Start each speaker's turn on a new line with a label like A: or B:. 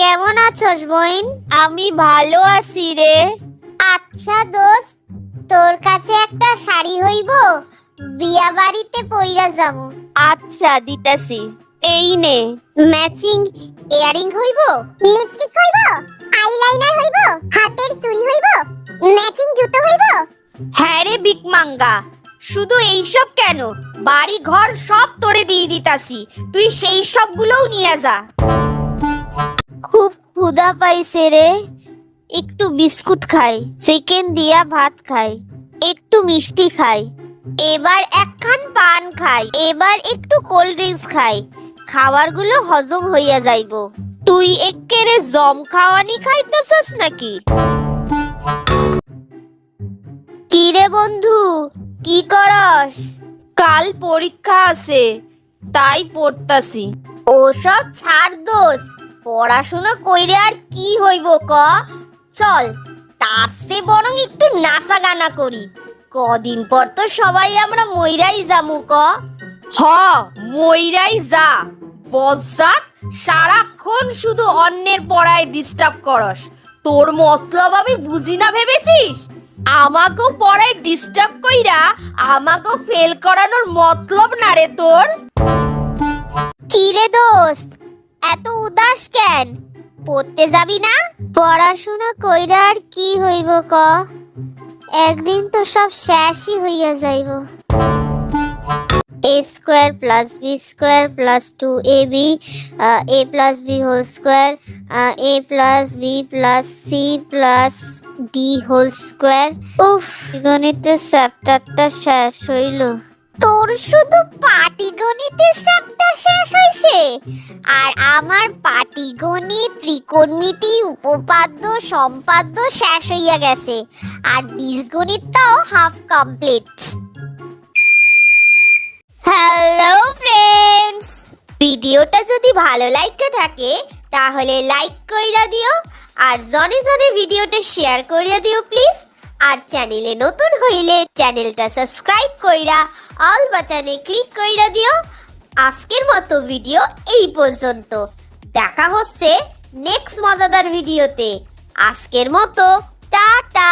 A: কেমন আছোস বইন
B: আমি ভালো আছি রে।
A: আচ্ছা দোস্ত তোর কাছে একটা শাড়ি হইব বিয়া বাড়িতে পইরা যামু
B: আচ্ছা দিতাছি। এই নে।
A: ম্যাচিং ইয়ারিং হইব লিপস্টিক হইব আইলাইনার হইব হাতের চুড়ি হইব ম্যাচিং জুতো হইব।
B: হ্যাঁ রে বিকমাঙ্গা শুধু এইসব কেন? বাড়ি ঘর সব তোরে দিয়ে দিতাছি তুই সেই সবগুলোও নিয়ে যা। খুব ক্ষুধা পাইছে রে। একটু বিস্কুট খাই চিকেন দিয়া ভাত খাই একটু মিষ্টি খাই এবার একখান পান খাই এবার একটু কোল্ড ড্রিঙ্কস খাই খাবারগুলো হজম হইয়া যাইব। তুই এক্কেরে জম খাওয়ানি খাইতেছস নাকি? কি রে বন্ধু কি করস? কাল পরীক্ষা আছে তাই পড়তাছি। ওসব ছাড় দোষ পড়াশোনা কইরে আর কি হইব ক? চল তার সে বরং একটু নাচা গানা করি। কদিন পর তো সবাই আমরা মইরাই যামু ক? হ মইরাই যা। বজ্জাত সারাক্ষণ শুধু অন্যের পড়ায় ডিস্টার্ব করস। তোর মতলব আমি বুঝি না ভেবেছিস? আমাকেও পড়ায় ডিস্টার্ব কইরা আমাকেও ফেল করানোর মতলব না রে তোর।
A: কি রে দোস্ত? এত উদাস কেন? পড়তে যাবি না? পড়াশোনা কইরা আর কি হইব ক? একদিন তো সব শেষই হইয়া যাইব। A square plus B square plus two A B A plus B whole square A plus B plus C plus D whole square উফ, গণিতের চ্যাপ্টারটা শেষ হইল। তোর শুধু শেষ হইছে আর আমার পাটিগণিত, ত্রিকোণমিতি, উপপাদ্য, সম্পাদ্য শেষ হইয়া গেছে। আর বীজগণিতটাও হাফ কমপ্লিট হ্যালো ফ্রেন্ডস ভিডিওটা যদি ভালো লাগতে থাকে, তাহলে লাইক কইরা দিও, আর জনে জনে ভিডিওটা শেয়ার কইরা দিও প্লিজ আর চ্যানেলে নতুন হইলে চ্যানেলটা সাবস্ক্রাইব কইরা অল বাটনে ক্লিক কইরা দিও। আজকের মতো ভিডিও এই পর্যন্ত। দেখা হচ্ছে নেক্সট মজাদার ভিডিওতে। আজকের মতো টাটা!